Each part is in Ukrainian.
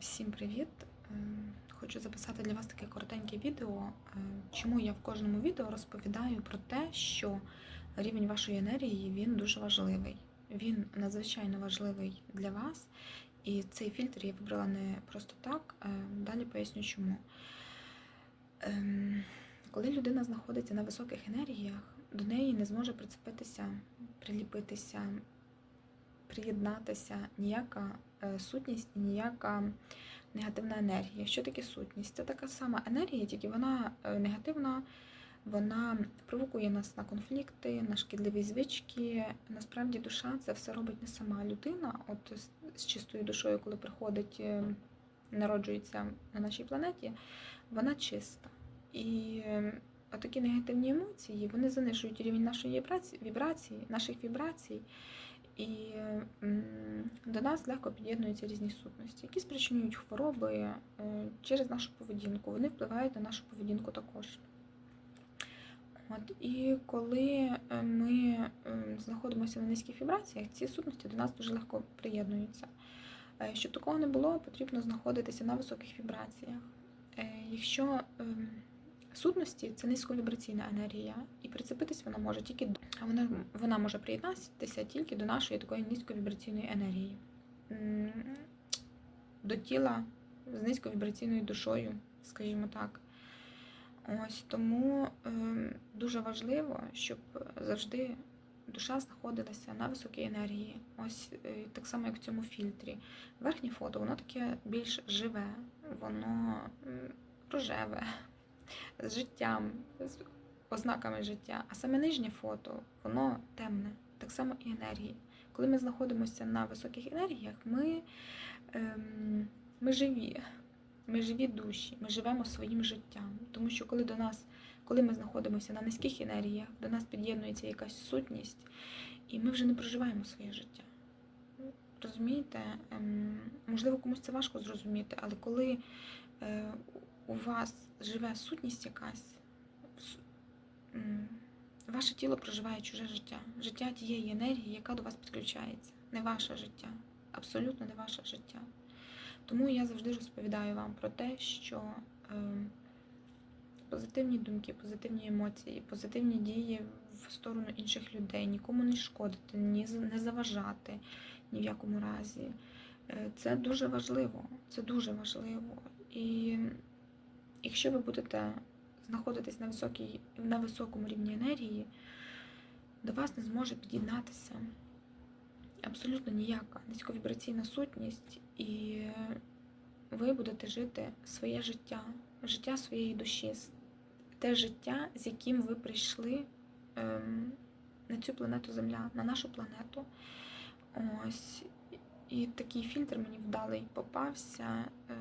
Всім привіт! Е, Хочу записати для вас таке коротеньке відео, е, чому я в кожному відео розповідаю про те, що рівень вашої енергії він дуже важливий. Він надзвичайно важливий для вас, і цей фільтр я вибрала не просто так. е, Далі поясню чому. Ем, Коли людина знаходиться на високих енергіях, до неї не зможе прицепитися, приліпитися, приєднатися ніяка сутність і ніяка негативна енергія. Що таке сутність? Це така сама енергія, тільки вона е, негативна, вона провокує нас на конфлікти, на шкідливі звички. Насправді душа це все робить не сама людина. От з- чистою душою, коли приходить, е, народжується на нашій планеті, вона чиста. І е, такі негативні емоції вони занижують рівень нашої вібрації наших вібрацій. І до нас легко під'єднуються різні сутності, які спричинюють хвороби е, через нашу поведінку. Вони впливають на нашу поведінку також. От, і коли е, ми е, знаходимося на низьких вібраціях, ці сутності до нас дуже легко приєднуються. Щоб такого не було, потрібно знаходитися на високих вібраціях. Якщо ем, сутності це низьковібраційна енергія, і прицепитись вона може тільки до вона, вона може приєднатися тільки до нашої такої низьковібраційної енергії, до тіла з низьковібраційною душою, скажімо так. Ось тому ем, дуже важливо, щоб завжди душа знаходилася на високій енергії. Ось е, так само, як в цьому фільтрі. Верхнє фото, воно таке більш живе, воно рожеве, з життям, ознаками життя. А саме нижнє фото, воно темне, так само і енергії. Коли ми знаходимося на високих енергіях, ми, ем, ми живі. Ми живі душі, ми живемо своїм життям. Тому що коли до нас, коли ми знаходимося на низьких енергіях, до нас під'єднується якась сутність, і ми вже не проживаємо своє життя. Розумієте? Ем, можливо, комусь це важко зрозуміти, але коли е, у вас живе сутність якась, ваше тіло проживає чуже життя, життя тієї енергії, яка до вас підключається, не ваше життя, абсолютно не ваше життя. Тому я завжди розповідаю вам про те, що е, позитивні думки, позитивні емоції, позитивні дії в сторону інших людей, нікому не шкодити, ні не заважати ні в якому разі. Е, Це дуже важливо. Це дуже важливо. І якщо ви будете знаходитись на, високій, на високому рівні енергії, до вас не зможе під'єднатися абсолютно ніяка низьковібраційна сутність, і ви будете жити своє життя, життя своєї душі, те життя, з яким ви прийшли ем, на цю планету Земля, на нашу планету. Ось. І такий фільтр мені вдалий попався, е,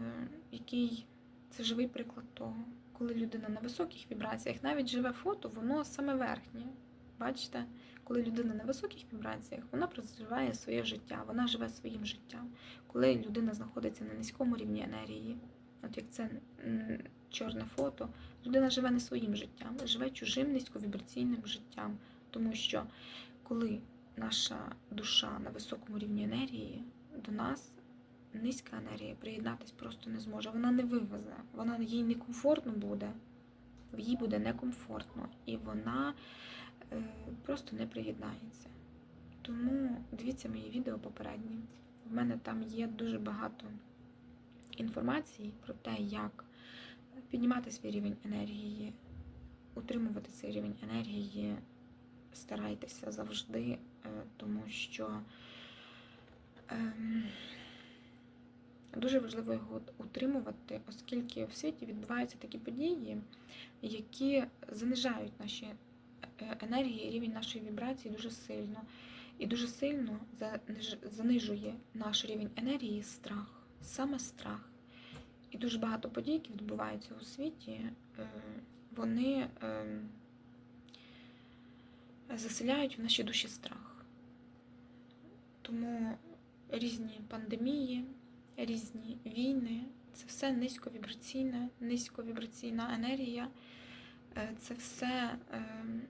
який це живий приклад того, коли людина на високих вібраціях, навіть живе фото, воно саме верхнє. Бачите, коли людина на високих вібраціях, вона проживає своє життя, вона живе своїм життям. Коли людина знаходиться на низькому рівні енергії, от як це чорне фото, людина живе не своїм життям, живе чужим низьковібраційним життям. Тому що коли наша душа на високому рівні енергії, до нас низька енергія приєднатись просто не зможе. Вона не вивезе, вона їй некомфортно буде, їй буде некомфортно, і вона е, просто не приєднається. Тому дивіться мої відео попередні. В мене там є дуже багато інформації про те, як піднімати свій рівень енергії, утримувати цей рівень енергії. Старайтеся завжди, е, тому що ем, дуже важливо його утримувати, оскільки в світі відбуваються такі події, які занижають наші е, енергії, рівень нашої вібрації дуже сильно. І дуже сильно занижує наш рівень енергії страх, саме страх. І дуже багато подій, які відбуваються у світі, е, вони ем, заселяють в нашій душі страх. Тому різні пандемії, різні війни це все низьковібраційне, низьковібраційна енергія. Е, Це все ем,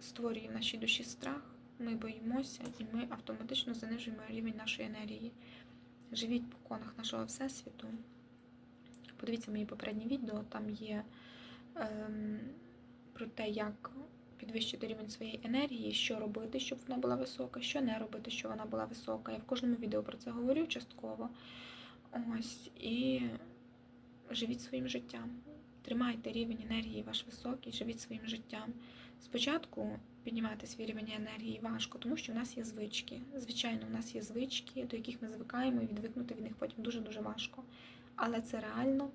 створює в нашій душі страх. Ми боїмося і ми автоматично занижуємо рівень нашої енергії. живіть по конах нашого Всесвіту. Подивіться мої попередні відео, там є ем, про те, як підвищити рівень своєї енергії, що робити, щоб вона була висока, що не робити, щоб вона була висока. Я в кожному відео про це говорю частково. Ось, і живіть своїм життям. Тримайте рівень енергії ваш високий, живіть своїм життям. Спочатку піднімати свій рівень енергії важко, тому що в нас є звички. Звичайно, у нас є звички, до яких ми звикаємо, і відвикнути від них потім дуже-дуже важко. Але це реально.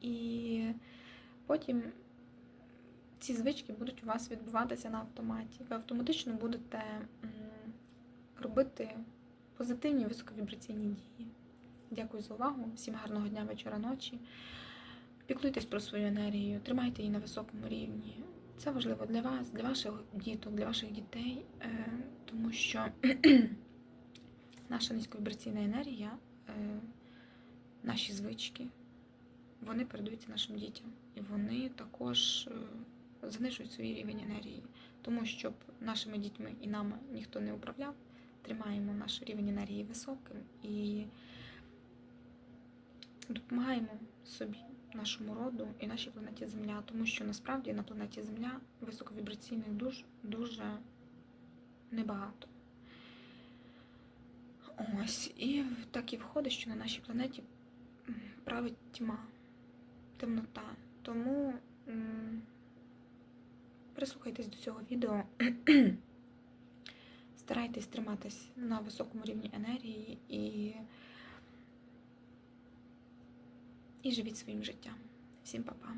І потім ці звички будуть у вас відбуватися на автоматі. Ви автоматично будете робити позитивні високовібраційні дії. Дякую за увагу. Всім гарного дня, вечора, ночі. Піклуйтесь про свою енергію, тримайте її на високому рівні. Це важливо для вас, для ваших діток, для ваших дітей, е, тому що наша низьковібраційна енергія, е, наші звички, вони передаються нашим дітям. І вони також занижують свій рівень енергії. Тому щоб нашими дітьми і нами ніхто не управляв, тримаємо наш рівень енергії високим і допомагаємо собі, нашому роду і нашій планеті Земля, тому що насправді на планеті Земля високовібраційних душ дуже небагато. Ось, і так і виходить, що на нашій планеті править тьма, темнота. Тому прислухайтесь до цього відео. Старайтесь триматись на високому рівні енергії і, і живіть своїм життям. Всім па-па.